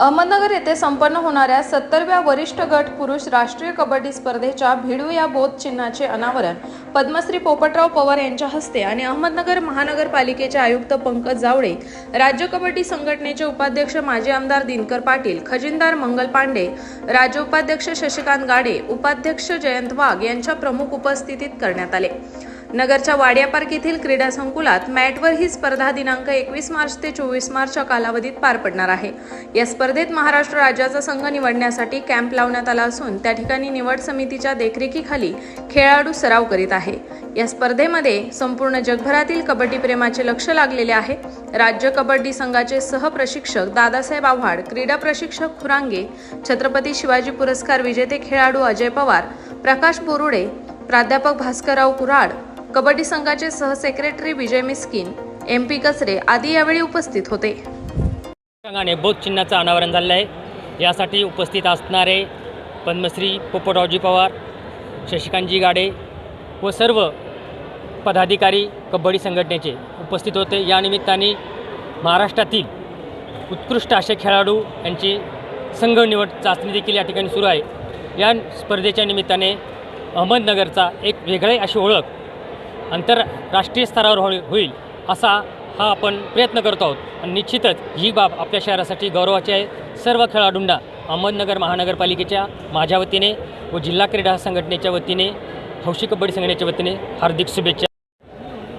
अहमदनगर येथे संपन्न होणाऱ्या सत्तरव्या वरिष्ठ गट पुरुष राष्ट्रीय कबड्डी स्पर्धेच्या भिडू या बोध चिन्हाचे अनावरण. पद्मश्री पोपटराव पवार यांच्या हस्ते आणि अहमदनगर महानगरपालिकेचे आयुक्त पंकज जावळे राज्य कबड्डी संघटनेचे उपाध्यक्ष माजी आमदार दिनकर पाटील खजिनदार मंगल पांडे राज्य उपाध्यक्ष शशिकांत गाडे उपाध्यक्ष जयंत वाघ यांच्या प्रमुख उपस्थितीत करण्यात आले. नगरच्या वाडिया पार्क येथील क्रीडा संकुलात मॅटवर ही स्पर्धा दिनांक एकवीस मार्च ते चोवीस मार्चच्या कालावधीत पार पडणार आहे. या स्पर्धेत महाराष्ट्र राज्याचा संघ निवडण्यासाठी कॅम्प लावण्यात आला असून त्या ठिकाणी निवड समितीच्या देखरेखीखाली खेळाडू सराव करीत आहे. या स्पर्धेमध्ये संपूर्ण जगभरातील कबड्डी प्रेमाचे लक्ष लागलेले आहे. राज्य कबड्डी संघाचे सहप्रशिक्षक दादासाहेब आव्हाड क्रीडा प्रशिक्षक खुरांगे छत्रपती शिवाजी पुरस्कार विजेते खेळाडू अजय पवार प्रकाश बोरुडे प्राध्यापक भास्करराव कुराड कबड्डी संघाचे सहसेक्रेटरी विजय मिस्किन एम पी कचरे आदी यावेळी उपस्थित होते. संघाने बौद्ध चिन्हाचं अनावरण झालेलं आहे. यासाठी उपस्थित असणारे पद्मश्री पोपटरावजी पवार शशिकांतजी गाडे व सर्व पदाधिकारी कबड्डी संघटनेचे उपस्थित होते. या निमित्ताने महाराष्ट्रातील उत्कृष्ट असे खेळाडू यांची संघ निवड चाचणी देखील या ठिकाणी सुरू आहे. या स्पर्धेच्या निमित्ताने अहमदनगरचा एक वेगळे अशी ओळख आंतरराष्ट्रीय स्तरावर होई होईल असा हा आपण प्रयत्न करतो आहोत. आणि निश्चितच ही बाब आपल्या शहरासाठी गौरवाची आहे. सर्व खेळाडूंना अहमदनगर महानगरपालिकेच्या माझ्या वतीने व जिल्हा क्रीडा संघटनेच्या वतीने हौशी कबड्डी संघटनेच्या वतीने हार्दिक शुभेच्छा.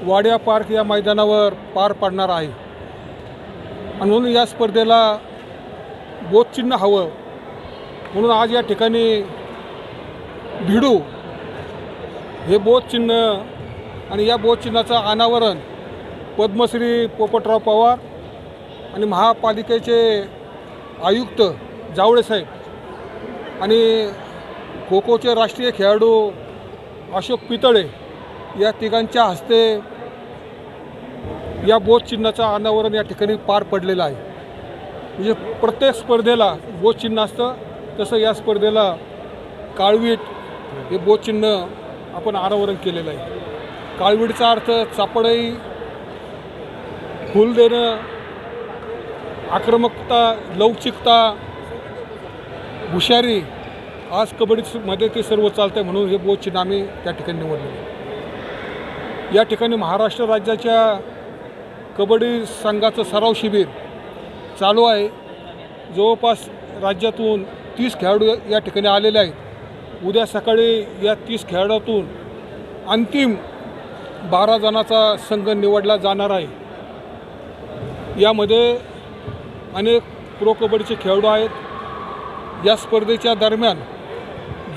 वाड्या पार्क या मैदानावर पार पडणार आहे. आणि म्हणून या स्पर्धेला बोधचिन्ह हवं. म्हणून आज या ठिकाणी भिडू हे बोधचिन्ह आणि या बोधचिन्हाचं अनावरण पद्मश्री पोपटराव पवार आणि महापालिकेचे आयुक्त जावळे साहेब आणि खो खोचे राष्ट्रीय खेळाडू अशोक पितळे या तिघांच्या हस्ते या बोधचिन्हाचं अनावरण या ठिकाणी पार पडलेलं आहे. म्हणजे प्रत्येक स्पर्धेला बोधचिन्ह असतं तसं या स्पर्धेला काळवीट हे बोधचिन्ह आपण अनावरण केलेलं आहे. काळवीटचा अर्थ चापडई फुल देणं आक्रमकता लवचिकता हुशारी आज कबड्डीमध्ये ते सर्व चालतं आहे म्हणून हे बोध चिन्ह आम्ही त्या ठिकाणी निवडलेलं. या ठिकाणी महाराष्ट्र राज्याच्या कबड्डी संघाचं सराव शिबिर चालू आहे. जवळपास राज्यातून तीस खेळाडू या ठिकाणी आलेले आहेत. उद्या सकाळी या तीस खेळाडूतून अंतिम बारा जणांचा संघ निवडला जाणार आहे. यामध्ये अनेक प्रो कबड्डीचे खेळाडू आहेत. या स्पर्धेच्या दरम्यान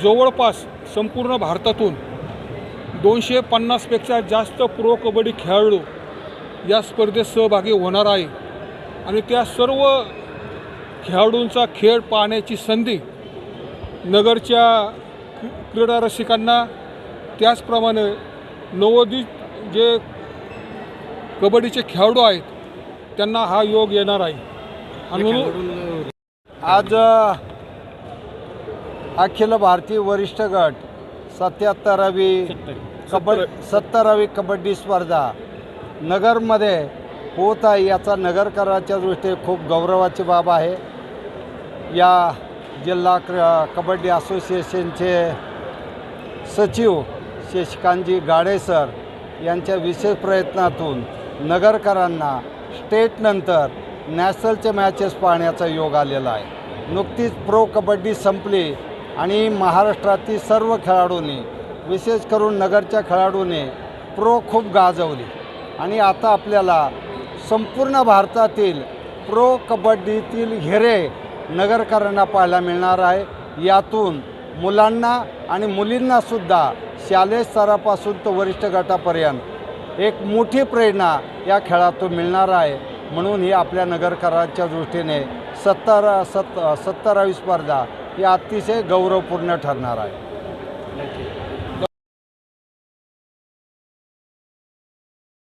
जवळपास संपूर्ण भारतातून दोनशे पन्नासपेक्षा जास्त प्रो कबड्डी खेळाडू या स्पर्धेत सहभागी होणार आहे. आणि त्या सर्व खेळाडूंचा खेळ पाहण्याची संधी नगरच्या क्रीडारसिकांना क्रीडा रसिकांना त्याचप्रमाणे नवोदित जे कबड्डीचे खेळाडू आहेत त्यांना हा योग येणार आहे. आणि म्हणून आज अखिल भारतीय वरिष्ठ गट सत्याहत्तरावी कबड सत्तरावी कबड्डी स्पर्धा नगरमध्ये होत आहे. याचा नगरकराच्या दृष्टीने खूप गौरवाची बाब आहे. या जिल्हा क्र कबड्डी असोसिएशनचे सचिव शशिकांतजी गाडेसर यांच्या विशेष प्रयत्नातून नगरकरांना स्टेटनंतर नॅशनलचे मॅचेस पाहण्याचा योग आलेला आहे. नुकतीच प्रो कबड्डी संपली आणि महाराष्ट्रातील सर्व खेळाडूंनी विशेष करून नगरच्या खेळाडूंनी प्रो खूप गाजवली. आणि आता आपल्याला संपूर्ण भारतातील प्रो कबड्डीतील हिरे नगरकरांना पाहायला मिळणार आहे. यातून मुलांना आणि मुलींनासुद्धा शालेय स्तरापासून तो वरिष्ठ गटापर्यंत एक मोठी प्रेरणा या खेळातून मिळणार आहे. म्हणून ही आपल्या नगरकरांच्या दृष्टीने सत्तर सत् सत्तरावी स्पर्धा ही अतिशय गौरवपूर्ण ठरणार आहे.